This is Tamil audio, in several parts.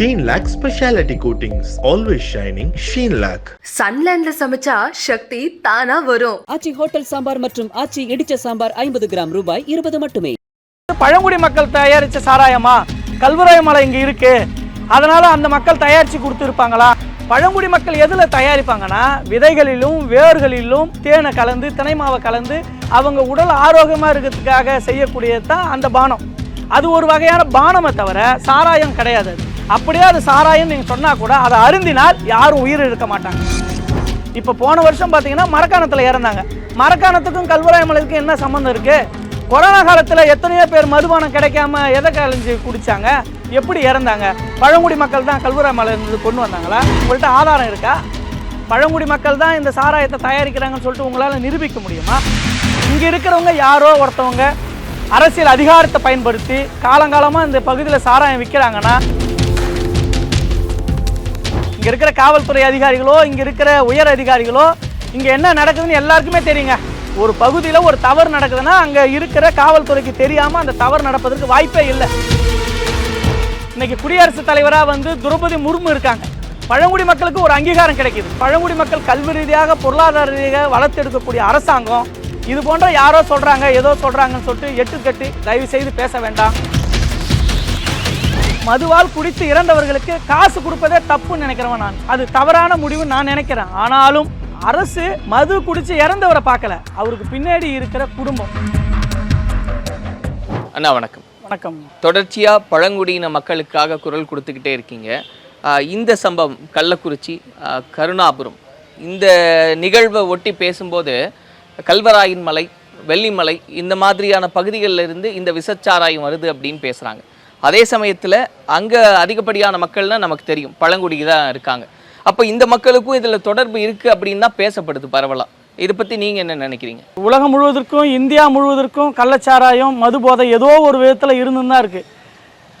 Sheen Lac Speciality Coatings. Always shining. Sheen Lac. சன்லேண்ட்ல சமைச்சா சக்தி தானா வரும் ஆச்சி ஹோட்டல் சாம்பார் மற்றும் ஆச்சி இடிச்ச சாம்பார் ஐம்பது கிராம் ரூபாய் இருபது மட்டுமே பழங்குடி மக்கள் தயாரிச்ச சாராயமா கல்வராய மலை இங்க இருக்கு அதனால அந்த மக்கள் தயாரிச்சு கொடுத்துருப்பாங்களா பழங்குடி மக்கள் எதுல தயாரிப்பாங்கன்னா விதைகளிலும் வேர்களிலும் தேனை கலந்து தினை மாவை கலந்து அவங்க உடல் ஆரோக்கியமா இருக்கிறதுக்காக செய்யக்கூடியது தான் அந்த பானம் அது ஒரு வகையான பானமே தவிர சாராயம் கிடையாது அது. அப்படியே அது சாராயம் நீங்க சொன்னா கூட அதை அருந்தினால் யாரும் உயிர் இருக்க மாட்டாங்க. இப்போ போன வருஷம் பார்த்தீங்கன்னா மரக்காணத்தில் இறந்தாங்க. மரக்காணத்துக்கும் கல்வராய மலைக்கும் என்ன சம்மந்தம் இருக்கு? கொரோனா காலத்தில் எத்தனையோ பேர் மதுபானம் கிடைக்காம எதை கலைஞ்சு குடித்தாங்க எப்படி இறந்தாங்க? பழங்குடி மக்கள் தான் கல்வராய மலை இருந்து கொண்டு வந்தாங்களா? உங்கள்கிட்ட ஆதாரம் இருக்கா? பழங்குடி மக்கள் தான் இந்த சாராயத்தை தயாரிக்கிறாங்கன்னு சொல்லிட்டு உங்களால் நிரூபிக்க முடியுமா? இங்கே இருக்கிறவங்க யாரோ ஒருத்தவங்க அரசியல் அதிகாரத்தை பயன்படுத்தி காலங்காலமாக இந்த பகுதியில் சாராயம் விற்கிறாங்கன்னா இங்க இருக்கிற காவல்துறை அதிகாரிகளோ இங்க இருக்கிற உயர் அதிகாரிகளோ இங்க என்ன நடக்குதுன்னு எல்லாருக்குமே தெரியுங்க. ஒரு பகுதியில் ஒரு தவறு நடக்குதுன்னா அங்க இருக்கிற காவல்துறைக்கு தெரியாம அந்த தவறு நடப்பதற்கு வாய்ப்பே இல்லை. இன்னைக்கு குடியரசுத் தலைவராக வந்து திரௌபதி முர்மு இருக்காங்க. பழங்குடி மக்களுக்கு ஒரு அங்கீகாரம் கிடைக்குது. பழங்குடி மக்கள் கல்வி ரீதியாக பொருளாதார ரீதியாக வளர்த்தெடுக்கக்கூடிய அரசாங்கம் இது போன்ற யாரோ சொல்றாங்க ஏதோ சொல்றாங்கன்னு சொல்லிட்டு எட்டு கட்டி தயவு செய்து பேச வேண்டாம். மதுவால் குடித்து இறந்தவர்களுக்கு காசு கொடுப்பதே தப்புன்னு நினைக்கிறவன் நான். அது தவறான முடிவு நான் நினைக்கிறேன். ஆனாலும் அரசு மது குடிச்சு இறந்தவரை பார்க்கல. அவருக்கு பின்னாடி இருக்கிற குடும்பம். அண்ணா வணக்கம். வணக்கம். தொடர்ச்சியாக பழங்குடியின மக்களுக்காக குரல் கொடுத்துக்கிட்டே இருக்கீங்க. இந்த சம்பவம் கள்ளக்குறிச்சி கருணாபுரம். இந்த நிகழ்வை ஒட்டி பேசும்போது கல்வராயன் மலை வெள்ளிமலை இந்த மாதிரியான பகுதிகளில் இருந்து இந்த விசச்சாராயம் வருது அப்படின்னு பேசுகிறாங்க அதே சமயத்தில் அங்கே அதிகப்படியான மக்கள்னால் நமக்கு தெரியும். பழங்குடி தான் இருக்காங்க. அப்போ இந்த மக்களுக்கும் இதில் தொடர்பு இருக்குது அப்படின்னு தான் பேசப்படுது பரவலாக இதை பற்றி நீங்கள் என்ன நினைக்கிறீங்க? உலகம் முழுவதற்கும் இந்தியா முழுவதற்கும் கள்ளச்சாராயம் மது போதை ஏதோ ஒரு விதத்தில் இருந்துன்னு தான் இருக்குது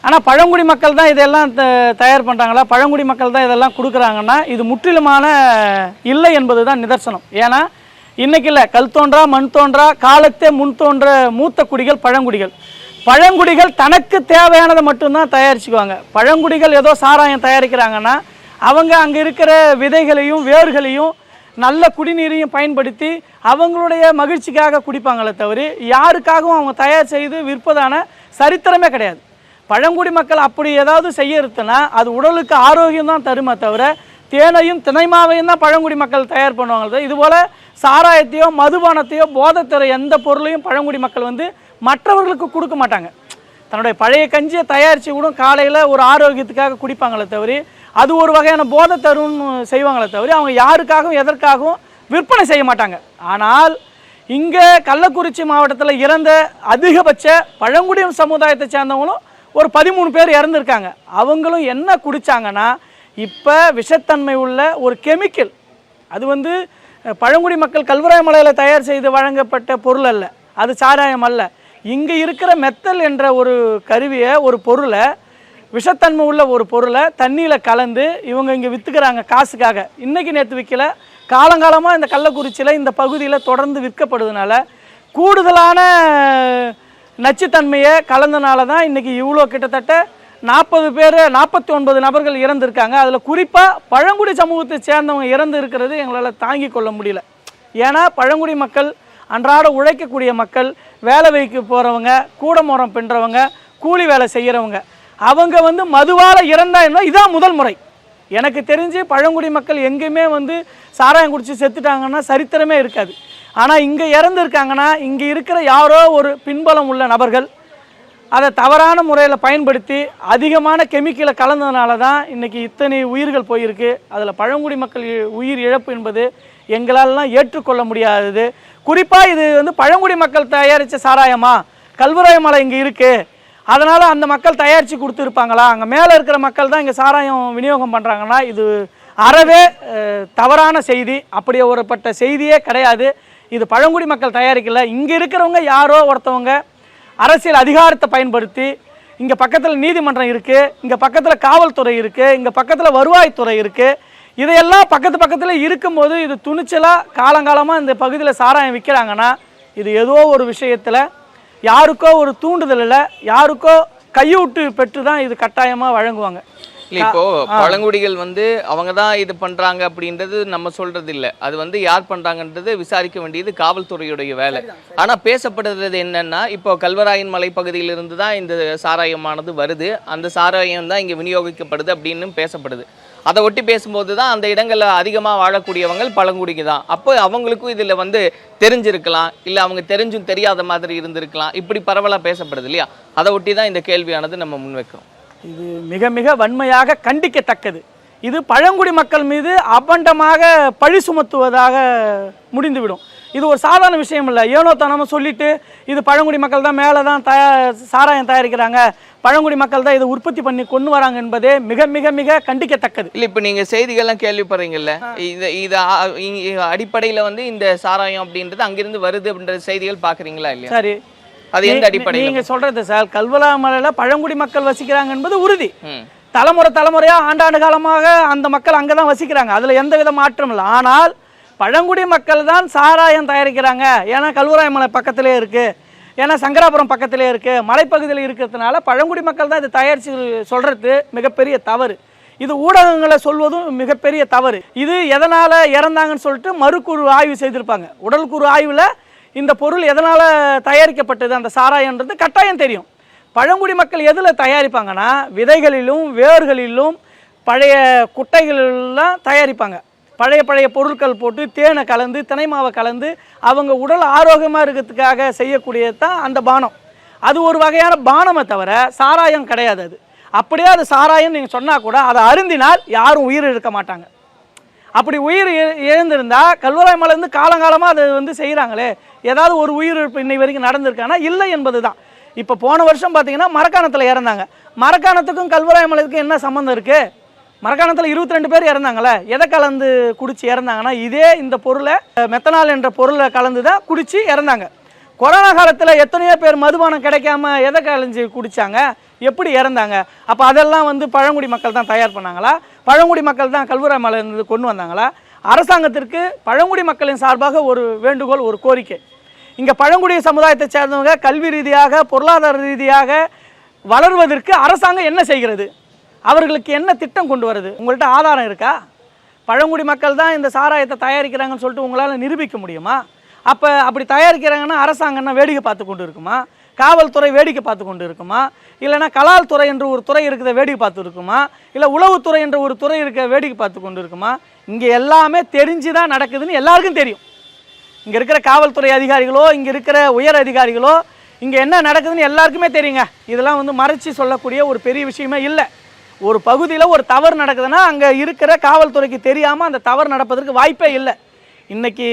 ஆனால் பழங்குடி மக்கள் தான் இதெல்லாம் த- தயார் பண்ணுறாங்களா பழங்குடி மக்கள் தான் இதெல்லாம் கொடுக்குறாங்கன்னா இது முற்றிலுமான இல்லை என்பது தான் நிதர்சனம். ஏன்னா இன்றைக்கி இல்லை கல் தோன்றா மண் தோன்றா காலத்தே முன் தோன்ற மூத்த குடிகள் பழங்குடிகள். பழங்குடிகள் தனக்கு தேவையானதை மட்டும்தான் தயாரிச்சுக்குவாங்க. பழங்குடிகள் ஏதோ சாராயம் தயாரிக்கிறாங்கன்னா அவங்க அங்கே இருக்கிற விதைகளையும் வேர்களையும் நல்ல குடிநீரையும் பயன்படுத்தி அவங்களுடைய மகிழ்ச்சிக்காக குடிப்பாங்களே தவிர யாருக்காகவும் அவங்க தயார் செய்து விற்பதான சரித்திரமே கிடையாது. பழங்குடி மக்கள் அப்படி ஏதாவது செய்யறதுனா அது உடலுக்கு ஆரோக்கியம் தான் தருமே தவிர தேனையும் திணைமாவையும் தான் பழங்குடி மக்கள் தயார் பண்ணுவாங்க இதுபோல் சாராயத்தையோ மதுபானத்தையோ போதைத்துறை எந்த பொருளையும் பழங்குடி மக்கள் வந்து மற்றவர்களுக்கு கொடுக்க மாட்டாங்க. தன்னுடைய பழைய கஞ்சியை தயாரித்து கூட காலையில் ஒரு ஆரோக்கியத்துக்காக குடிப்பாங்களே தவிர அது ஒரு வகையான போதை தரும்னு செய்வாங்களே தவிர அவங்க யாருக்காகவும் எதற்காகவும் விற்பனை செய்ய மாட்டாங்க. ஆனால் இங்கே கள்ளக்குறிச்சி மாவட்டத்தில் இறந்த அதிகபட்ச பழங்குடி சமுதாயத்தை சேர்ந்தவங்களும் ஒரு பதிமூணு பேர் இறந்துருக்காங்க. அவங்களும் என்ன குடித்தாங்கன்னா இப்போ விஷத்தன்மை உள்ள ஒரு கெமிக்கல். அது வந்து பழங்குடி மக்கள் கல்வராய மலையில் தயார் செய்து வழங்கப்பட்ட பொருள் அல்ல. அது சாராயம் அல்ல. இங்கே இருக்கிற மெத்தல் என்ற ஒரு கருவியை ஒரு பொருளை விஷத்தன்மை உள்ள ஒரு பொருளை தண்ணியில் கலந்து இவங்க இங்கே விற்றுக்கிறாங்க காசுக்காக. இன்றைக்கி நேற்று விற்கல காலங்காலமாக இந்த கள்ளக்குறிச்சியில் இந்த பகுதியில் தொடர்ந்து விற்கப்படுதுனால கூடுதலான நச்சுத்தன்மையை கலந்தனால தான் இன்றைக்கி இவ்வளோ கிட்டத்தட்ட நாற்பது பேர் நாற்பத்தி ஒன்பது நபர்கள் இறந்துருக்காங்க. அதில் குறிப்பாக பழங்குடி சமூகத்தை சேர்ந்தவங்க இறந்து இருக்கிறது எங்களால் தாங்கிக் கொள்ள முடியல. ஏன்னா பழங்குடி மக்கள் அன்றாட உழைக்கக்கூடிய மக்கள் வேலை வைக்க போகிறவங்க கூடமரம் பின்றவங்க கூலி வேலை செய்கிறவங்க அவங்க வந்து மதுவால் இறந்தா இதுதான் இதான் முதல் முறை. எனக்கு தெரிஞ்சு பழங்குடி மக்கள் எங்கேயுமே வந்து சாராயம் குடித்து செத்துட்டாங்கன்னா சரித்திரமே இருக்காது. ஆனால் இங்கே இறந்துருக்காங்கன்னா இங்கே இருக்கிற யாரோ ஒரு பின்பலம் உள்ள நபர்கள் அதை தவறான முறையில் பயன்படுத்தி அதிகமான கெமிக்கலை கலந்ததுனால தான் இன்றைக்கி இத்தனை உயிர்கள் போயிருக்கு. அதில் பழங்குடி மக்கள் உயிர் இழப்பு என்பது எங்களாலலாம் ஏற்றுக்கொள்ள முடியாதது. குறிப்பாக இது வந்து பழங்குடி மக்கள் தயாரித்த சாராயமா? கல்வராய மலை இங்கே இருக்குது அதனால் அந்த மக்கள் தயாரித்து கொடுத்துருப்பாங்களா? அங்கே மேலே இருக்கிற மக்கள் தான் இங்கே சாராயம் விநியோகம் பண்ணுறாங்கன்னா இது அறவே தவறான செய்தி. அப்படி ஒருப்பட்ட செய்தியே கிடையாது. இது பழங்குடி மக்கள் தயாரிக்கல. இங்கே இருக்கிறவங்க யாரோ ஒருத்தவங்க அரசியல் அதிகாரத்தை பயன்படுத்தி இங்கே பக்கத்தில் நீதிமன்றம் இருக்குது இங்கே பக்கத்தில் காவல்துறை இருக்குது இங்கே பக்கத்தில் வருவாய்த்துறை இருக்குது இதையெல்லாம் பக்கத்து பக்கத்தில் இருக்கும்போது இது துணிச்சலாக காலங்காலமாக இந்த பகுதியில் சாராயம் விற்கிறாங்கன்னா இது ஏதோ ஒரு விஷயத்தில் யாருக்கோ ஒரு தூண்டுதலில் யாருக்கோ கையூட்டு பெற்று தான் இது கட்டாயமாக வழங்குவாங்க. இல்ல இப்போ பழங்குடிகள் வந்து அவங்க தான் இது பண்றாங்க அப்படின்றது நம்ம சொல்றது இல்ல அது வந்து யார் பண்றாங்கன்றது விசாரிக்க வேண்டியது காவல்துறையுடைய வேலை. ஆனா பேசப்படுறது என்னன்னா இப்போ கல்வராயன் மலைப்பகுதியிலிருந்து தான் இந்த சாராயமானது வருது. அந்த சாராயம் தான் இங்க விநியோகிக்கப்படுது அப்படின்னு பேசப்படுது. அதை ஒட்டி பேசும்போது தான் அந்த இடங்கள்ல அதிகமா வாழக்கூடியவங்க பழங்குடிக்கு தான். அப்போ அவங்களுக்கும் இதுல வந்து தெரிஞ்சிருக்கலாம். இல்ல அவங்க தெரிஞ்சும் தெரியாத மாதிரி இருந்திருக்கலாம். இப்படி பரவலா பேசப்படுது இல்லையா? அதை ஒட்டி தான் இந்த கேள்வியானது நம்ம முன்வைக்கிறோம். இது மிக மிக வன்மையாக கண்டிக்கத்தக்கது. இது பழங்குடி மக்கள் மீது அபண்டமாக பழி சுமத்துவதாக முடிந்துவிடும். இது ஒரு சாதாரண விஷயம் இல்லை. ஏனோ தானமோ சொல்லிட்டு இது பழங்குடி மக்கள் தான் மேலே தான் தயா சாராயம் தயாரிக்கிறாங்க. பழங்குடி மக்கள் தான் இதை உற்பத்தி பண்ணி கொண்டு வராங்க என்பதே மிக மிக மிக கண்டிக்கத்தக்கது. இல்ல இப்ப நீங்க செய்திகள்லாம் கேள்விப்படுறீங்கல்ல. இது இது அடிப்படையில வந்து இந்த சாராயம் அப்படின்றது அங்கிருந்து வருது அப்படின்ற செய்திகள் பாக்குறீங்களா இல்லையா? சரி. அது எந்த அடிப்படையில நீங்க சொல்றது சார் கல்வலாமலையில் பழங்குடி மக்கள் வசிக்கிறாங்க என்பது உறுதி. தலைமுறை தலைமுறையா ஆண்டாண்டு காலமாக அந்த மக்கள் அங்கே தான் வசிக்கிறாங்க. அதில் எந்த வித மாற்றம் இல்லை. ஆனால் பழங்குடி மக்கள் தான் சாராயம் தயாரிக்கிறாங்க. ஏன்னா கல்வராய மலை பக்கத்திலே இருக்கு. ஏன்னா சங்கராபுரம் பக்கத்திலே இருக்கு. மலைப்பகுதியில் இருக்கிறதுனால பழங்குடி மக்கள் தான் இதை தயாரித்து சொல்றது மிகப்பெரிய தவறு. இது ஊடகங்களை சொல்வதும் மிகப்பெரிய தவறு. இது எதனால் இறந்தாங்கன்னு சொல்லிட்டு மறுக்கூறு ஆய்வு செய்திருப்பாங்க. உடல்கூறு ஆய்வில் இந்த பொருள் எதனால் தயாரிக்கப்பட்டது? அந்த சாராயன்றது கட்டாயம் தெரியும். பழங்குடி மக்கள் எதில் தயாரிப்பாங்கன்னா விதைகளிலும் வேர்களிலும் பழைய குட்டைகளெல்லாம் தயாரிப்பாங்க. பழைய பழைய பொருட்கள் போட்டு தேனை கலந்து தினை மாவை கலந்து அவங்க உடல் ஆரோக்கியமாக இருக்கிறதுக்காக செய்யக்கூடியது தான் அந்த பானம். அது ஒரு வகையான பானமே தவிர சாராயம் கிடையாது அது. அப்படியே அது சாராயம் நீங்கள் சொன்னால் கூட அதை அருந்தினால் யாரும் உயிர் இழக்க மாட்டாங்க. அப்படி உயிர் இழந்திருந்தால் இழந்திருந்தா கல்வராய் மலைந்து காலங்காலமாக அது வந்து செய்கிறாங்களே ஏதாவது ஒரு உயிரிழப்பு இன்னை வரைக்கும் நடந்திருக்கானா? இல்லை என்பது தான் இப்போ போன வருஷம் பார்த்தீங்கன்னா மரக்காணத்தில் இறந்தாங்க. மரக்காணத்துக்கும் கல்வராய் மலைக்கும் என்ன சம்மந்தம் இருக்குது மரக்காணத்தில் இருபத்தி ரெண்டு பேர் இறந்தாங்களே எதை கலந்து குடிச்சு இறந்தாங்கன்னா இதே இந்த பொருளை மெத்தனால் என்ற பொருளை கலந்து தான் குடித்து இறந்தாங்க. கொரோனா காலத்தில் எத்தனையோ பேர் மதுபானம் கிடைக்காம எதை கலைஞ்சு குடித்தாங்க எப்படி இறந்தாங்க? அப்போ அதெல்லாம் வந்து பழங்குடி மக்கள் தான் தயார் பண்ணாங்களா? பழங்குடி மக்கள் தான் கல்வராய் மலை கொண்டு வந்தாங்களா? அரசாங்கத்திற்கு பழங்குடி மக்களின் சார்பாக ஒரு வேண்டுகோள் ஒரு கோரிக்கை. இங்கே பழங்குடி சமுதாயத்தை சேர்ந்தவங்க கல்வி ரீதியாக பொருளாதார ரீதியாக வளர்வதற்கு அரசாங்கம் என்ன செய்கிறது? அவர்களுக்கு என்ன திட்டம் கொண்டு வருது? உங்கள்கிட்ட ஆதாரம் இருக்கா? பழங்குடி மக்கள் தான் இந்த சாராயத்தை தயாரிக்கிறாங்கன்னு சொல்லிட்டு உங்களால் நிரூபிக்க முடியுமா? அப்போ அப்படி தயாரிக்கிறாங்கன்னா அரசாங்கம்னா வேடிக்கை பார்த்து கொண்டு இருக்குமா? காவல்துறை வேடிக்கை பார்த்து கொண்டு இருக்குமா? இல்லைன்னா கலால் துறை என்ற ஒரு துறை இருக்கிறத வேடிக்கை பார்த்து இருக்குமா? இல்லை உளவுத்துறை என்ற ஒரு துறை இருக்க வேடிக்கை பார்த்து கொண்டு இருக்குமா? இங்கே எல்லாமே தெரிஞ்சு தான் நடக்குதுன்னு எல்லாருக்கும் தெரியும். இங்கே இருக்கிற காவல்துறை அதிகாரிகளோ இங்கே இருக்கிற உயர் அதிகாரிகளோ இங்கே என்ன நடக்குதுன்னு எல்லாருக்குமே தெரியுங்க. இதெல்லாம் வந்து மறைச்சி சொல்லக்கூடிய ஒரு பெரிய விஷயமே இல்லை. ஒரு பகுதியில் ஒரு தவறு நடக்குதுன்னா அங்கே இருக்கிற காவல்துறைக்கு தெரியாமல் அந்த தவறு நடப்பதற்கு வாய்ப்பே இல்லை. இன்றைக்கி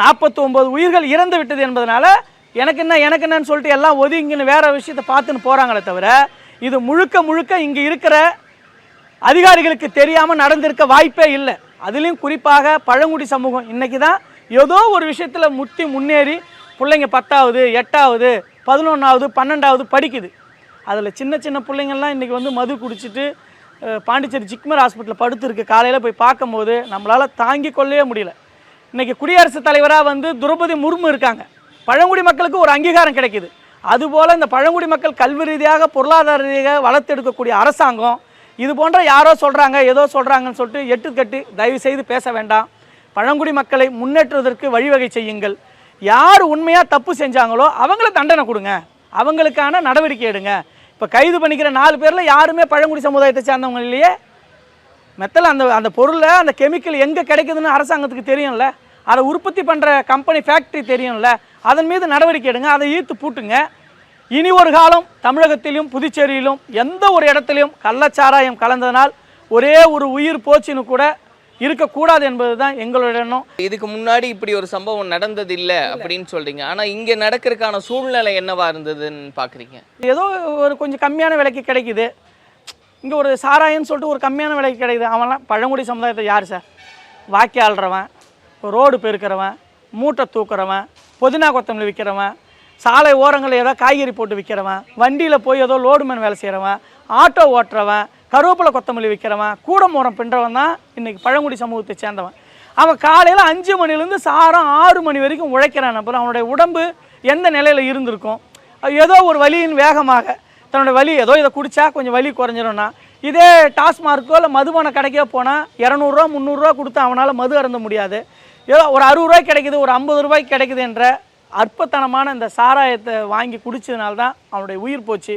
நாற்பத்தி ஒம்பது உயிர்கள் இறந்து விட்டது என்பதனால எனக்கு என்ன எனக்கு என்னன்னு சொல்லிட்டு எல்லாம் ஒதுங்கின்னு வேறு விஷயத்தை பார்த்துன்னு போகிறாங்களே தவிர இது முழுக்க முழுக்க இங்கே இருக்கிற அதிகாரிகளுக்கு தெரியாமல் நடந்திருக்க வாய்ப்பே இல்லை. அதுலேயும் குறிப்பாக பழங்குடி சமூகம் இன்றைக்கி தான் ஏதோ ஒரு விஷயத்தில் முட்டி முன்னேறி பிள்ளைங்க பத்தாவது எட்டாவது பதினொன்றாவது பன்னெண்டாவது படிக்குது. அதில் சின்ன சின்ன பிள்ளைங்கள்லாம் இன்றைக்கி வந்து மது குடிச்சிட்டு பாண்டிச்சேரி ஜிக்மர் ஹாஸ்பிட்டலில் படுத்துருக்கு. காலையில் போய் பார்க்கும்போது நம்மளால் தாங்கி கொள்ளவே முடியல. இன்றைக்கி குடியரசுத் தலைவராக வந்து திரௌபதி முர்மு இருக்காங்க. பழங்குடி மக்களுக்கு ஒரு அங்கீகாரம் கிடைக்குது. அதுபோல் இந்த பழங்குடி மக்கள் கல்வி ரீதியாக பொருளாதார ரீதியாக வளர்த்தெடுக்கக்கூடிய அரசாங்கம் இது போன்ற யாரோ சொல்கிறாங்க ஏதோ சொல்கிறாங்கன்னு சொல்லிட்டு எட்டு கட்டு தயவு செய்து பேச வேண்டாம். பழங்குடி மக்களை முன்னேற்றுவதற்கு வழிவகை செய்யுங்கள். யார் உண்மையாக தப்பு செஞ்சாங்களோ அவங்கள தண்டனை கொடுங்க. அவங்களுக்கான நடவடிக்கை எடுங்க. இப்போ கைது பண்ணிக்கிற நாலு பேரில் யாருமே பழங்குடி சமுதாயத்தை சேர்ந்தவங்க இல்லையே? மெத்தல் அந்த அந்த பொருளை அந்த கெமிக்கல் எங்கே கிடைக்குதுன்னு அரசாங்கத்துக்கு தெரியும்ல? அதை உற்பத்தி பண்ணுற கம்பெனி ஃபேக்ட்ரி தெரியும்ல? அதன் மீது நடவடிக்கை எடுங்க. அதை ஈர்த்து பூட்டுங்க. இனி ஒரு காலம் தமிழகத்திலும் புதுச்சேரியிலும் எந்த ஒரு இடத்துலையும் கள்ளச்சாராயம் கலந்ததனால் ஒரே ஒரு உயிர் போச்சுன்னு கூட இருக்கக்கூடாது என்பது தான் எங்களோட எண்ணம். இதுக்கு முன்னாடி இப்படி ஒரு சம்பவம் நடந்தது இல்ல. அப்படின்னு சொல்றீங்க. ஆனா இங்க நடக்கிறதுக்கான சூழ்நிலை என்னவா இருந்ததுன்னு பாக்குறீங்க? ஏதோ ஒரு கொஞ்சம் கம்மியான விலைக்கு கிடைக்குது. இங்கே ஒரு சாராயம்னு சொல்லிட்டு ஒரு கம்மியான விலைக்கு கிடைக்குது. அவன்லாம் பழங்குடி சமுதாயத்தை யார் சார்? வாக்கி ஆள்றவன் ரோடு பெருக்கிறவன் மூட்டை தூக்குறவன் புதினா கொத்தமல்லி விற்கிறவன் சாலை ஓரங்களில் ஏதோ காய்கறி போட்டு விற்கிறவன் வண்டியில் போய் ஏதோ லோடுமேன் வேலை செய்கிறவன் ஆட்டோ ஓட்டுறவன் கருவேப்பிலை கொத்தமல்லி விற்கிறவன் கூடமூரம் பின்றவன் தான் இன்றைக்கி பழங்குடி சமூகத்தை சேர்ந்தவன். அவன் காலையில் அஞ்சு மணிலேருந்து சாரம் ஆறு மணி வரைக்கும் உழைக்கிறான் அப்புறம் அவனுடைய உடம்பு எந்த நிலையில் இருந்திருக்கும்? ஏதோ ஒரு வலியின் வேகமாக தன்னோட வலி ஏதோ இதை குடித்தா கொஞ்சம் வலி குறைஞ்சிரும்னா இதே டாஸ்மார்க்கோ இல்லை மதுபான கடைக்கோ போனால் இரநூறுவா முந்நூறுரூவா கொடுத்து அவனால் மது அருந்த முடியாது. ஏதோ ஒரு அறுபது ரூபாய்க்கு கிடைக்குது ஒரு ஐம்பது ரூபாய்க்கு கிடைக்குது என்ற அற்பத்தனமான இந்த சாராயத்தை வாங்கி குடித்ததுனால தான் அவனுடைய உயிர் போச்சு.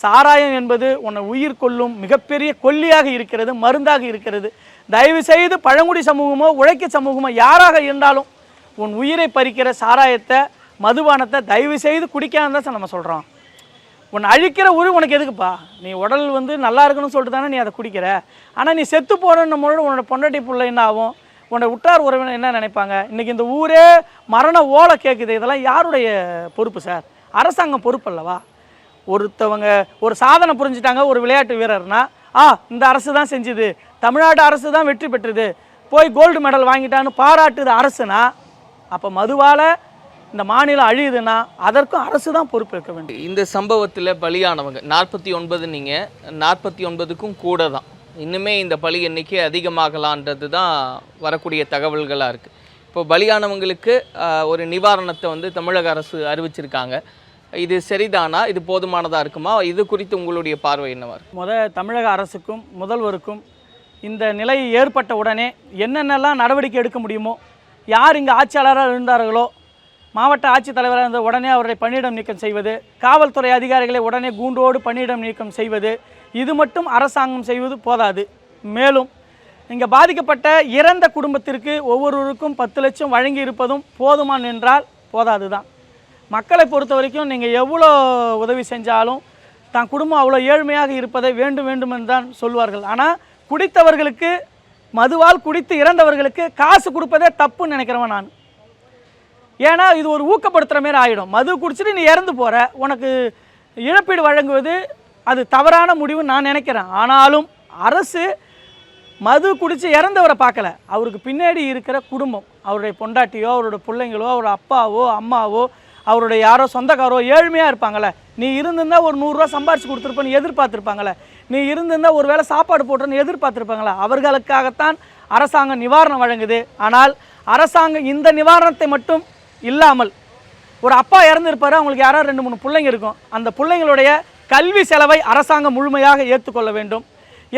சாராயம் என்பது உன்னை உயிர் கொள்ளும் மிகப்பெரிய கொல்லியாக இருக்கிறது மருந்தாக இருக்கிறது. தயவு செய்து பழங்குடி சமூகமோ உழைக்க சமூகமோ யாராக இருந்தாலும் உன் உயிரை பறிக்கிற சாராயத்தை மதுபானத்தை தயவு செய்து குடிக்காம தான் நம்ம சொல்கிறோம் உன்னை அழிக்கிற உரு உனக்கு எதுக்குப்பா? நீ உடல் வந்து நல்லா இருக்கணும்னு சொல்லிட்டு தானே நீ அதை குடிக்கிற. ஆனால் நீ செத்து போகிறன்னு பொழுது உன்னோட பொண்டாட்டி பிள்ளை என்ன ஆகும்? உன்னோட உற்றார் உறவினர் என்ன நினைப்பாங்க? இன்றைக்கி இந்த ஊரே மரண ஓலை கேட்குது இதெல்லாம் யாருடைய பொறுப்பு சார்? அரசாங்கம் பொறுப்பு அல்லவா? ஒருத்தவங்க ஒரு சாதனை புரிஞ்சுட்டாங்க ஒரு விளையாட்டு வீரர்னா ஆ இந்த அரசு தான் செஞ்சுது. தமிழ்நாடு அரசு தான் வெற்றி பெற்றுது. போய் கோல்டு மெடல் வாங்கிட்டான்னு பாராட்டுது அரசுனா அப்போ மதுவால் இந்த மாநிலம் அழியுதுன்னா அதற்கும் அரசு தான் பொறுப்பேற்க வேண்டும். இந்த சம்பவத்தில் பலியானவங்க நாற்பத்தி ஒன்பது நீங்கள் நாற்பத்தி ஒன்பதுக்கும் கூட தான் இன்னுமே இந்த பலி எண்ணிக்கை அதிகமாகலான்றது தான் வரக்கூடிய தகவல்களாக இருக்குது இப்போ பலியானவங்களுக்கு ஒரு நிவாரணத்தை வந்து தமிழக அரசு அறிவிச்சிருக்காங்க. இது சரிதானா? இது போதுமானதாக இருக்குமா? இது குறித்து உங்களுடைய பார்வை என்னவா இருக்கு? முத தமிழக அரசுக்கும் முதல்வருக்கும் இந்த நிலை ஏற்பட்ட உடனே என்னென்னலாம் நடவடிக்கை எடுக்க முடியுமோ யார் இங்கே ஆட்சியாளராக இருந்தார்களோ மாவட்ட ஆட்சித்தலைவராக இருந்த உடனே அவரை பணியிடம் நீக்கம் செய்வது காவல்துறை அதிகாரிகளை உடனே கூண்டோடு பணியிடம் நீக்கம் செய்வது இது மட்டும் அரசாங்கம் செய்வது போதாது. மேலும் இங்கே பாதிக்கப்பட்ட இறந்த குடும்பத்திற்கு ஒவ்வொருவருக்கும் பத்து லட்சம் வழங்கி இருப்பதும் போதுமான் என்றால் போதாது தான் மக்களை பொறுத்த வரைக்கும் நீங்கள் எவ்வளோ உதவி செஞ்சாலும் தான் குடும்பம் அவ்வளோ ஏழ்மையாக இருப்பதை வேண்டும் வேண்டும் என்று தான் சொல்வார்கள். ஆனால் குடித்தவர்களுக்கு மதுவால் குடித்து இறந்தவர்களுக்கு காசு கொடுப்பதே தப்புன்னு நினைக்கிறவன் நான். ஏன்னா இது ஒரு ஊக்கப்படுத்துகிற மாதிரி ஆகிடும் மது குடிச்சிட்டு நீ இறந்து போகிற உனக்கு இழப்பீடு வழங்குவது அது தவறான முடிவு நான் நினைக்கிறேன். ஆனாலும் அரசு மது குடித்து இறந்தவரை பார்க்கல. அவருக்கு பின்னாடி இருக்கிற குடும்பம் அவருடைய பொண்டாட்டியோ அவருடைய பிள்ளைங்களோ அவரோட அப்பாவோ அம்மாவோ அவருடைய யாரோ சொந்தக்காரோ ஏழ்மையாக இருப்பாங்கள்ல நீ இருந்திருந்தா ஒரு நூறுரூவா சம்பாரிச்சு கொடுத்துருப்பேன்னு எதிர்பார்த்துருப்பாங்கள்ல நீ இருந்திருந்தா ஒரு வேளை சாப்பாடு போட்டுன்னு எதிர்பார்த்துருப்பாங்களா அவர்களுக்காகத்தான் அரசாங்கம் நிவாரணம் வழங்குது. ஆனால் அரசாங்கம் இந்த நிவாரணத்தை மட்டும் இல்லாமல் ஒரு அப்பா இறந்துருப்பாரு அவங்களுக்கு யாராவது ரெண்டு மூணு பிள்ளைங்க இருக்கும். அந்த பிள்ளைங்களுடைய கல்வி செலவை அரசாங்கம் முழுமையாக ஏற்றுக்கொள்ள வேண்டும்.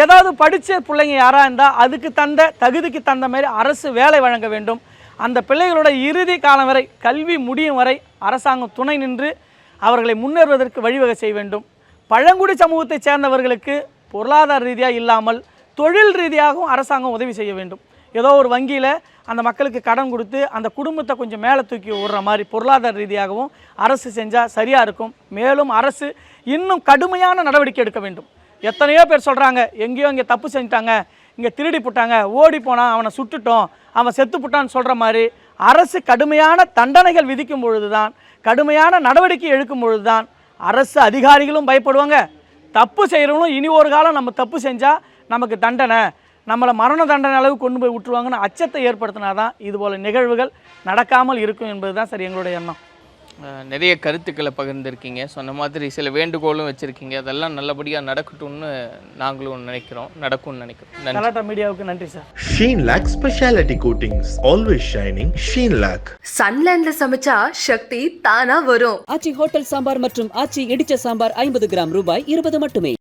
ஏதாவது படித்த பிள்ளைங்க யாராக இருந்தால் அதுக்கு தந்த தகுதிக்கு தந்த மாதிரி அரசு வேலை வழங்க வேண்டும். அந்த பிள்ளைகளோட இறுதி காலம் வரை கல்வி முடியும் வரை அரசாங்கம் துணை நின்று அவர்களை முன்னேறுவதற்கு வழிவகை செய்ய வேண்டும். பழங்குடி சமூகத்தைச் சேர்ந்தவர்களுக்கு பொருளாதார ரீதியாக இல்லாமல் தொழில் ரீதியாகவும் அரசாங்கம் உதவி செய்ய வேண்டும். ஏதோ ஒரு வங்கியில் அந்த மக்களுக்கு கடன் கொடுத்து அந்த குடும்பத்தை கொஞ்சம் மேலே தூக்கி விடுற மாதிரி பொருளாதார ரீதியாகவும் அரசு செஞ்சால் சரியாக இருக்கும். மேலும் அரசு இன்னும் கடுமையான நடவடிக்கை எடுக்க வேண்டும். எத்தனையோ பேர் சொல்கிறாங்க எங்கேயோ இங்கே தப்பு செஞ்சிட்டாங்க இங்கே திருடி போட்டாங்க ஓடி போனான் அவனை சுட்டுட்டோம் அவன் செத்து புட்டான்னு சொல்கிற மாதிரி அரசு கடுமையான தண்டனைகள் விதிக்கும் பொழுது தான் கடுமையான நடவடிக்கை எடுக்கும் பொழுது தான் அரசு அதிகாரிகளும் பயப்படுவாங்க. தப்பு செய்கிறவங்களும் இனி ஒரு காலம் நம்ம தப்பு செஞ்சால் நமக்கு தண்டனை. நம்மளை மரண தண்டனை அளவு கொண்டு போய் விட்டுருவாங்கன்னு அச்சத்தை ஏற்படுத்தினா தான் இதுபோல் நிகழ்வுகள் நடக்காமல் இருக்கும் என்பது தான் சரி எங்களுடைய எண்ணம். நிறைய கருத்துக்களை பகிர்ந்திருக்கீங்க. சொன்ன மாதிரி சில வேண்டுகோளும் வச்சுருக்கீங்க. அதெல்லாம் நல்லபடியாக நடக்கட்டும்னு நாங்களும் நினைக்கிறோம். நடக்கும்னு நினைக்கிறோம். கலாட்டா மீடியாவுக்கு நன்றி sir. Sheen Lac Speciality Coatings. Always shining. Sheen Lac. சன்லேண்ட்ல சமைச்சா சக்தி தானா வரும். ஆச்சி ஹோட்டல் சாம்பார் மற்றும் ஆச்சி இடிச்ச சாம்பார் ஐம்பது கிராம் ரூபாய் இருபது மட்டுமே.